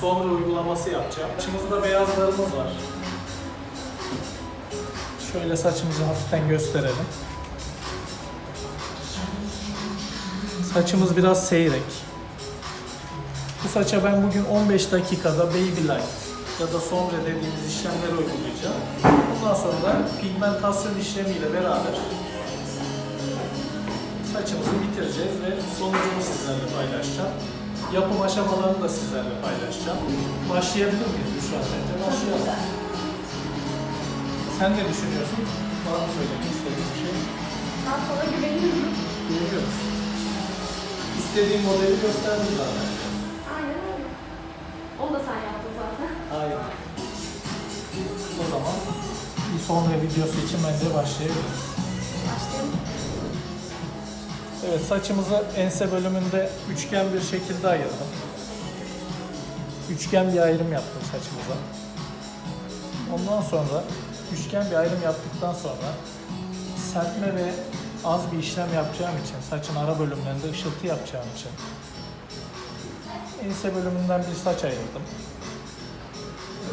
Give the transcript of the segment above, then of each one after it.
sonra uygulaması yapacağım. Saçımızda beyazlarımız var. Şöyle saçımızı hafiften gösterelim. Saçımız biraz seyrek. Bu saça ben bugün 15 dakikada Baby Light ya da Sombre dediğimiz işlemleri uygulayacağım. Ondan sonra da pigmentasyon işlemiyle beraber saçımızı bitireceğiz ve sonucunu sizlerle paylaşacağım. Yapım aşamalarını da sizlerle paylaşacağım. Başlayabilir miyiz Büşra sence? Başlayalım. Sen ne düşünüyorsun? Var mı söylemek istediğin bir şey? Ben sana güveniyorum. Görüyoruz. İstediğin modeli gösterdim zaten. Aynen öyle. Onu da sen yaptın zaten. Hayır. O zaman bir sonra videosu için bence başlayabiliriz. Başlayalım. Evet saçımızı ense bölümünde üçgen bir şekilde ayırdım. Üçgen bir ayrım yaptım saçımıza. Ondan sonra üçgen bir ayrım yaptıktan sonra serpme ve az bir işlem yapacağım için saçın ara bölümlerinde ışıltı yapacağım için ense bölümünden bir saç ayırdım.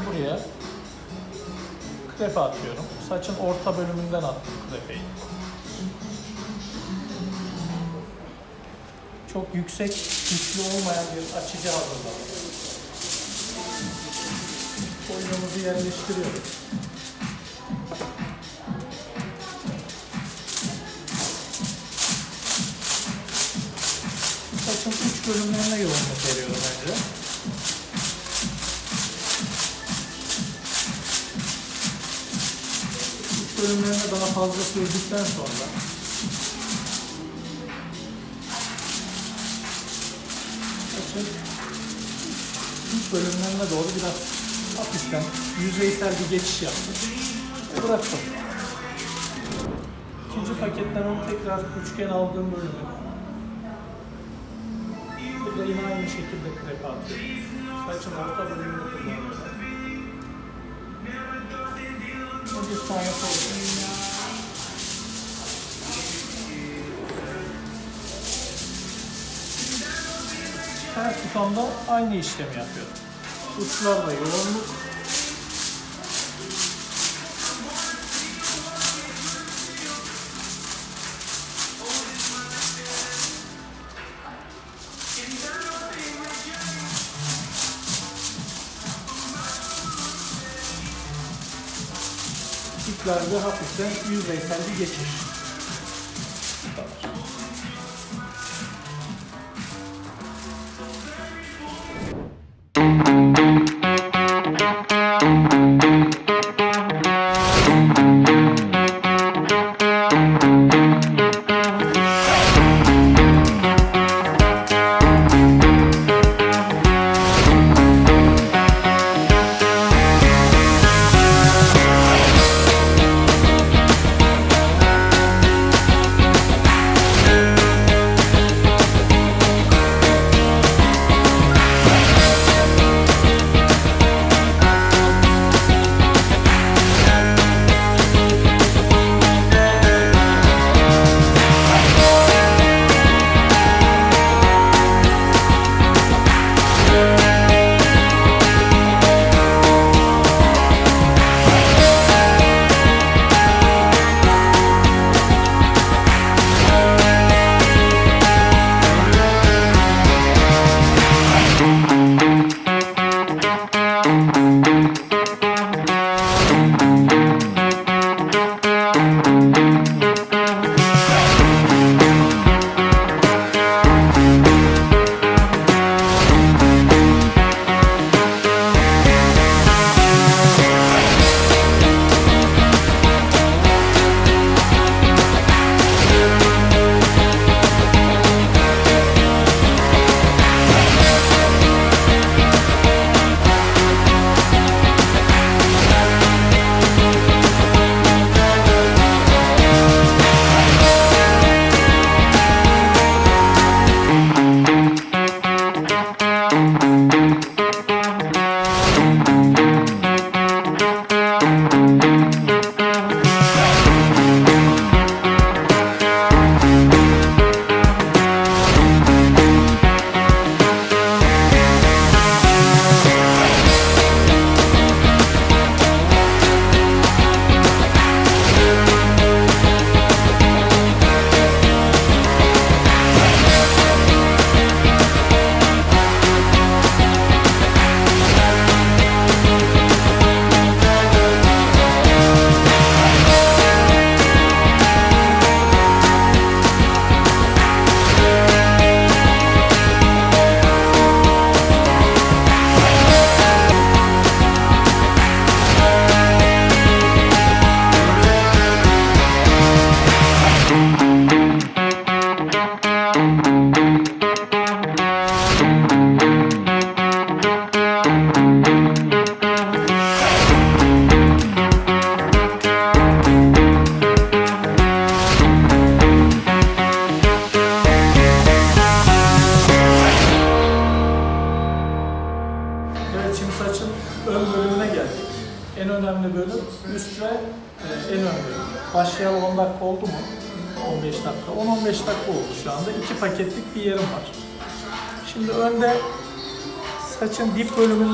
Buraya krepe atıyorum. Saçın orta bölümünden attım krepeyi. Çok yüksek, güçlü olmayan bir açıcı hazırladım. Kolyemizi yerleştiriyoruz. Saçın uç bölümlerine yoğunluk veriyorum önce. Uç bölümlerine daha fazla sürdükten sonra saçın iç bölümlerine doğru biraz hafiften yüzeysel bir geçiş yaptım. Ve bıraktım. İkinci paketten onu tekrar üçgen aldığım bölümü. Burada yine aynı şekilde krepe atıyorum. Saçın orta bölümünü kullanıyorum. Bir sonrası oluyor. Her tutamda aynı işlemi yapıyorum. Uçlarda yoğunluk. İplerde hafiften yüzeysel bir geçiş.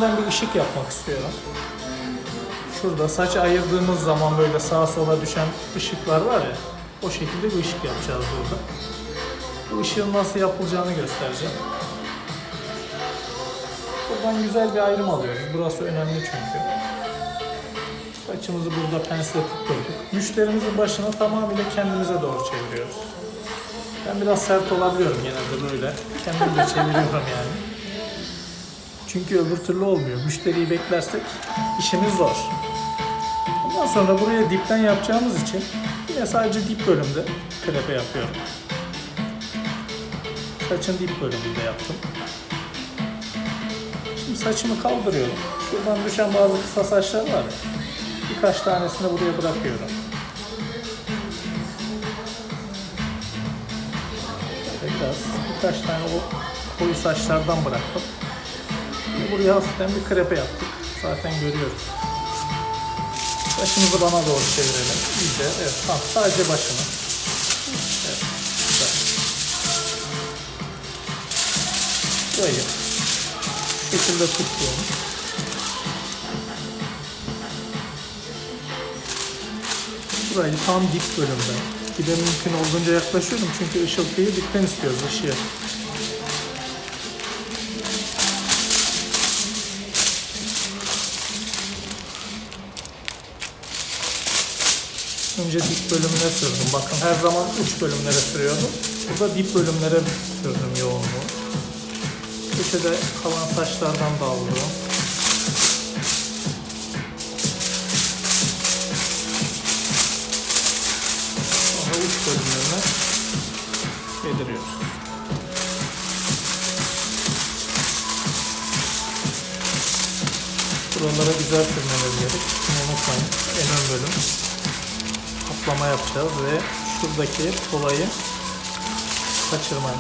Bölümünden bir ışık yapmak istiyorum. Şurada saç ayırdığımız zaman böyle sağa sola düşen ışıklar var ya, o şekilde bir ışık yapacağız burada. Bu ışığın nasıl yapılacağını göstereceğim. Buradan güzel bir ayrım alıyoruz. Burası önemli çünkü. Saçımızı burada pensle tutturduk. Müşterimizin başına tamamıyla kendimize doğru çeviriyoruz. Ben biraz sert olabiliyorum genelde böyle. Kendim de çeviriyorum yani. Çünkü öbür türlü olmuyor. Müşteriyi beklersek işimiz zor. Ondan sonra buraya dipten yapacağımız için yine sadece dip bölümde krepe yapıyorum. Saçın dip bölümünde yaptım. Şimdi saçımı kaldırıyorum. Şuradan düşen bazı kısa saçlar var ya. Birkaç tanesini buraya bırakıyorum. Biraz birkaç tane o koyu saçlardan bıraktım. Buraya hafiften bir krepe yaptık. Zaten görüyoruz. Başımızı bana doğru çevirelim. İyice. Evet tamam. Sadece başını. Evet. Güzel. Burayı şu şekilde tutuyorum. Burayı tam dip bölümde. Dibe mümkün olduğunca yaklaşıyorum çünkü ışıltıyı dipten istiyoruz ışığı. Önce dip bölümüne sürdüm. Bakın her zaman uç bölümlere sürüyordum. Burada dip bölümlere sürdüm yoğunluğu. Köşede kalan saçlardan da alıyorum. Sonra uç bölümlerine yediriyoruz. Buralara güzel sürmemiz gerek. Unutmayın. En ön bölüm. Kaplama yapacağız ve şuradaki olayı kaçırmayın.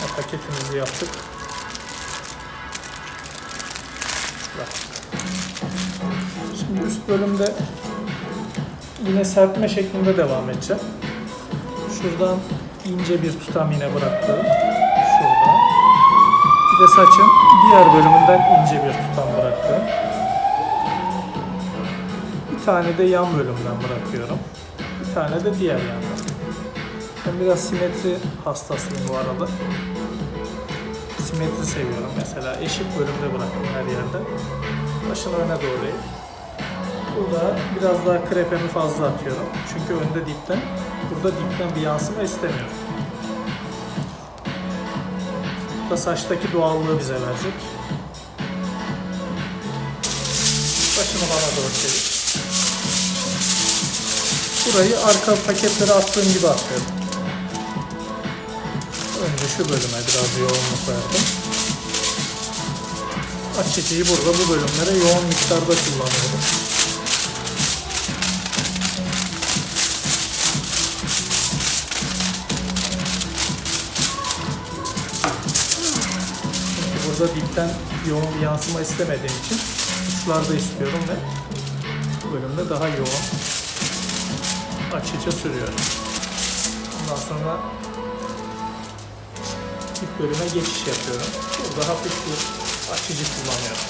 Ya, paketimizi yaptık. Şimdi üst bölümde yine serpme şeklinde devam edeceğim. Şuradan ince bir tutam yine bıraktım. Bir de saçın diğer bölümünden ince bir tutam bıraktım. Bir tane de yan bölümden bırakıyorum. Bir tane de diğer yandan. Ben biraz simetri hastasıyım bu arada. Simetri seviyorum. Mesela eşit bölümde bıraktım her yerde. Başını öne doğru. Burada biraz daha krepemi fazla atıyorum. Çünkü önde dipten, burada dipten bir yansıma istemiyorum. Da saçtaki doğallığı bize verecek. Başını bana doğru çevir. Burayı arka paketlere attığım gibi atıyorum. Önce şu bölüme biraz yoğunluk verdim. Açıcıyı burada bu bölümlere yoğun miktarda kullanıyorum. Burada dipten yoğun bir yansıma istemediğim için uçlarda istiyorum ve bu bölümde daha yoğun açıca sürüyorum. Ondan sonra dip bölüme geçiş yapıyorum. Burada hafif bir açıcı kullanıyorum.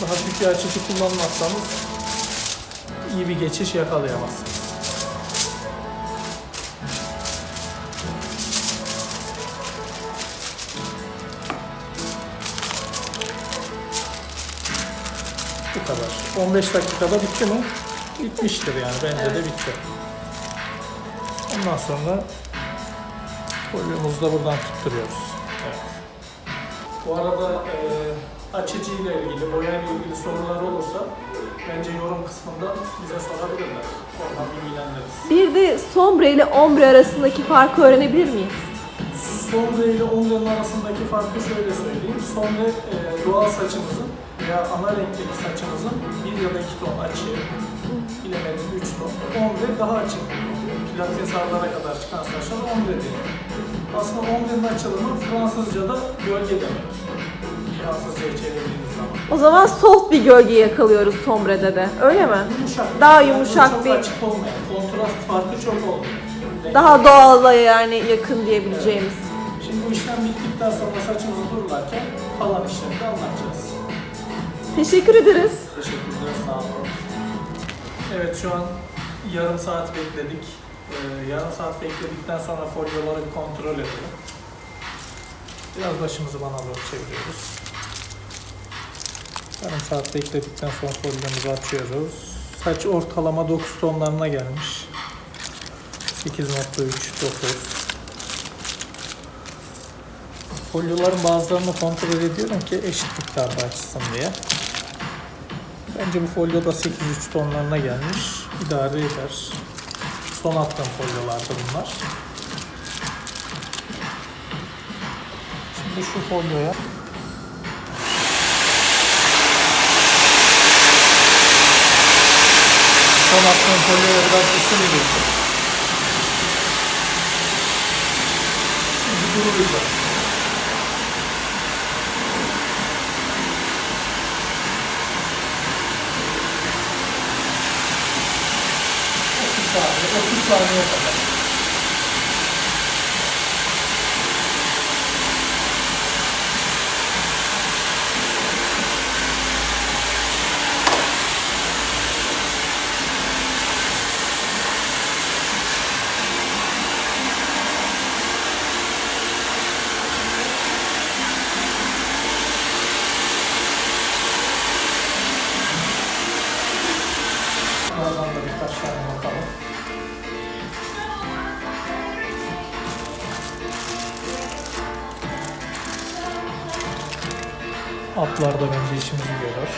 Burada hafif bir açıcı kullanmazsanız iyi bir geçiş yakalayamazsınız. 15 dakikada bitti mi? Bitmiştir yani. Bence de bitti. Ondan sonra kolyumuzu da buradan tutturuyoruz. Evet. Bu arada e, açıcı ile ilgili, boya ile ilgili sorular olursa bence yorum kısmında bize sorabilirler. Oradan bilgilendiririz. Bir de sombre ile ombre arasındaki farkı öğrenebilir miyiz? Sombre ile ombre'nin arasındaki farkı şöyle söyleyeyim. Sombre e, doğal saçımızın veya ana renkteki saçımızın ya da 2 ton açı, bilemedim 3 ton, ombre daha açık. Pilates ağlara kadar çıkan saçlar ombre deniyor. Aslında ombrenin açılımı Fransızca'da gölge demek. Fransızca'ya çevirdiğiniz zaman. O zaman soft bir gölge yakalıyoruz sombre'de de. Öyle mi? Yumuşak. Daha Yani yumuşak çok bir- açık olmayan, kontrast farkı çok olmuyor. Daha doğala yani yakın diyebileceğimiz. Şimdi bu işlem bittikten sonra saçımızı durularken kalan işlemi de anlatacağız. Teşekkür ederiz. Teşekkürler, sağ olun. Evet, şu an yarım saat bekledik. Ee, yarım saat bekledikten sonra folyoları bir kontrol edelim. Biraz başımızı bana doğru çeviriyoruz. Yarım saat bekledikten sonra folyomuzu açıyoruz. Saç ortalama 9 tonlarına gelmiş. 8.3, 9. Folyoların bazılarını kontrol ediyorum ki eşit miktarda açsın diye. Bence bu folyo da 8-3 tonlarına gelmiş. İdare eder. Son attığım folyolardı bunlar. Şimdi şu folyoya son attığım folyoya biraz ısı veriyorum. Şimdi durulacak. Itu suami. Atlar da bence işimizi görür.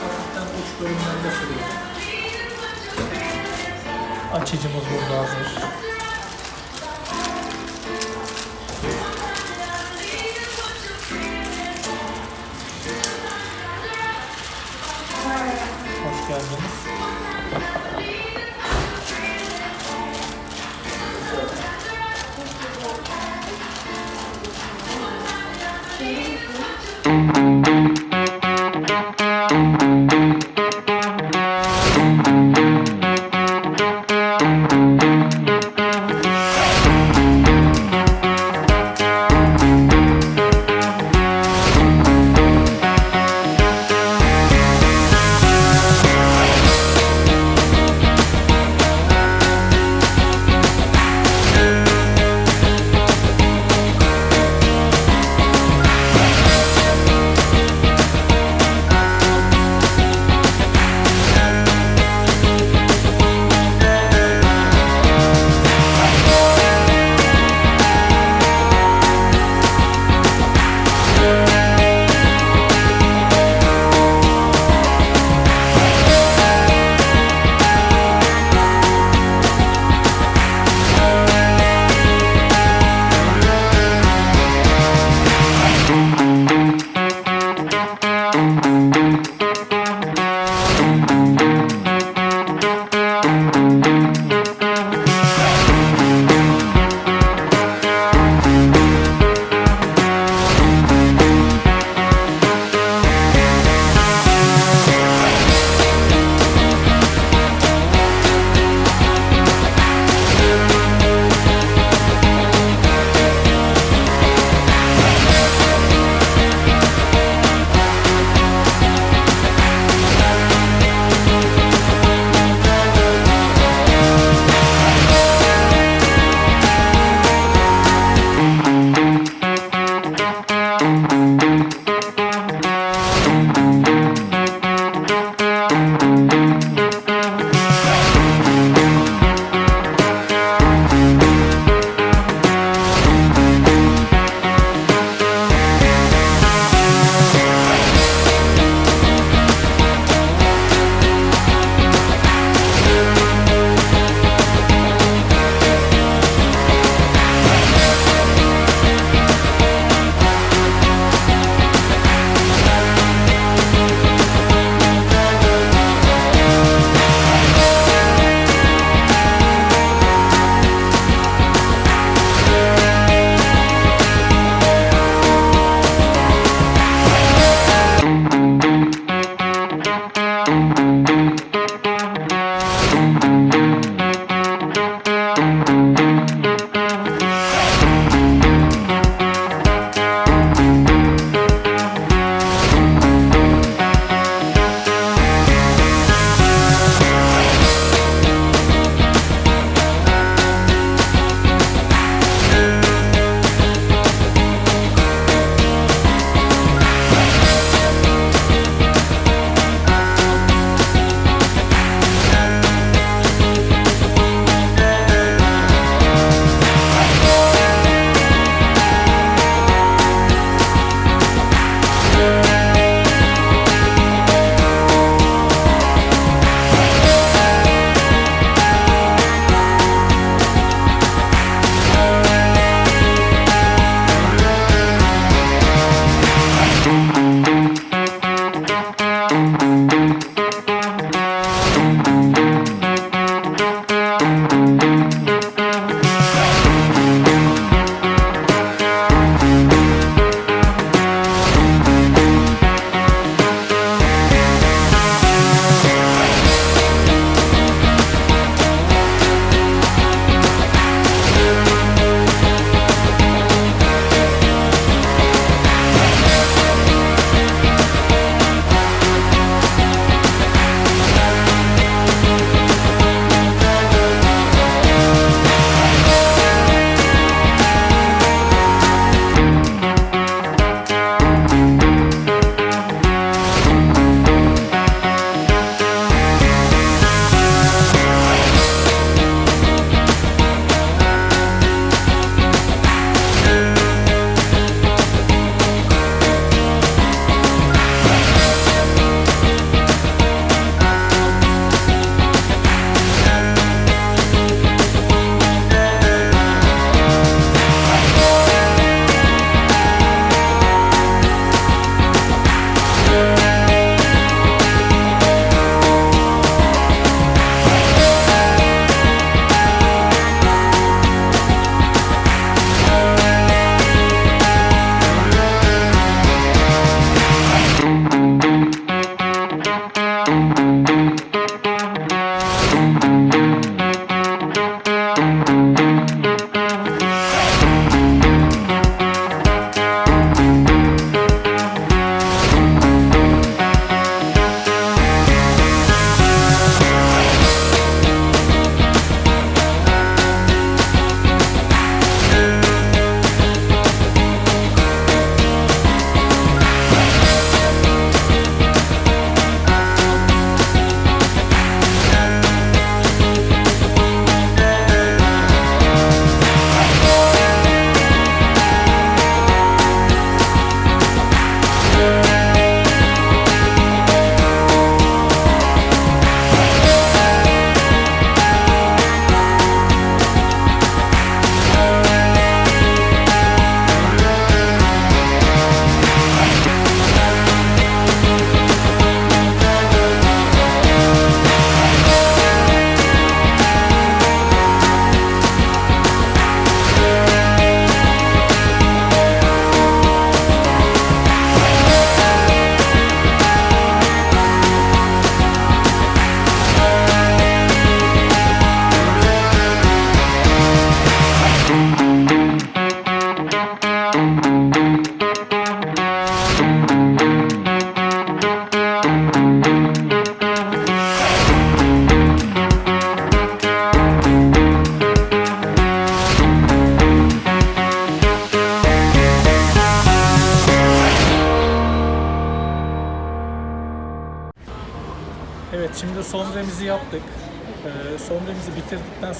Hafiften uç bölümlerinde sürüyorum. Açıcımız burada hazır.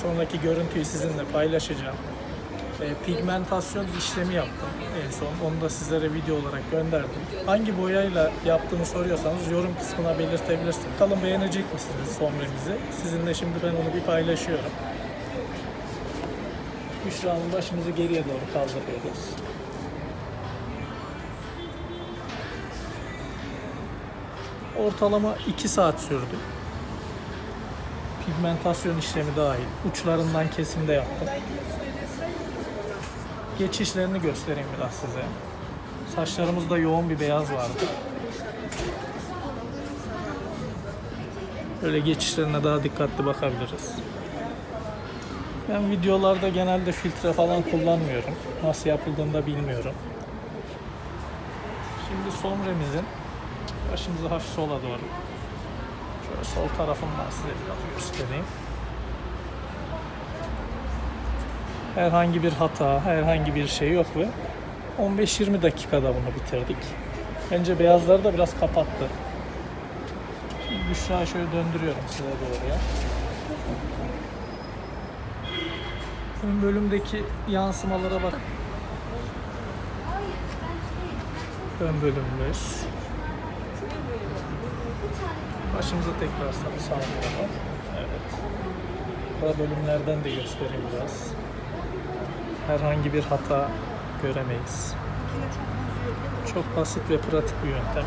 Sonraki görüntüyü sizinle paylaşacağım. Ee, pigmentasyon işlemi yaptım en son. Onu da sizlere video olarak gönderdim. Hangi boyayla yaptığını soruyorsanız yorum kısmına belirtebilirsiniz. Bakalım beğenecek misiniz sombremizi? Sizinle şimdi ben onu bir paylaşıyorum. Büşra'nın başımızı geriye doğru kaldırıyoruz. Ortalama 2 saat sürdü. Pigmentasyon işlemi dahil. Uçlarından kesimde yaptım. Geçişlerini göstereyim biraz size. Saçlarımızda yoğun bir beyaz vardı. Böyle geçişlerine daha dikkatli bakabiliriz. Ben videolarda genelde filtre falan kullanmıyorum. Nasıl yapıldığını da bilmiyorum. Şimdi sombremizin başımızı hafif sola doğru. Şöyle sol tarafından size biraz göstereyim. Herhangi bir hata, herhangi bir şey yok ve 15-20 dakikada bunu bitirdik. Bence beyazları da biraz kapattı. Şimdi Büşra şöyle döndürüyorum size doğru ya. Ön bölümdeki yansımalara bak. Ön bölümümüz. Başımıza tekrar sağlayalım. Evet. Ara bölümlerden de göstereyim biraz. Herhangi bir hata göremeyiz. Çok basit ve pratik bir yöntem.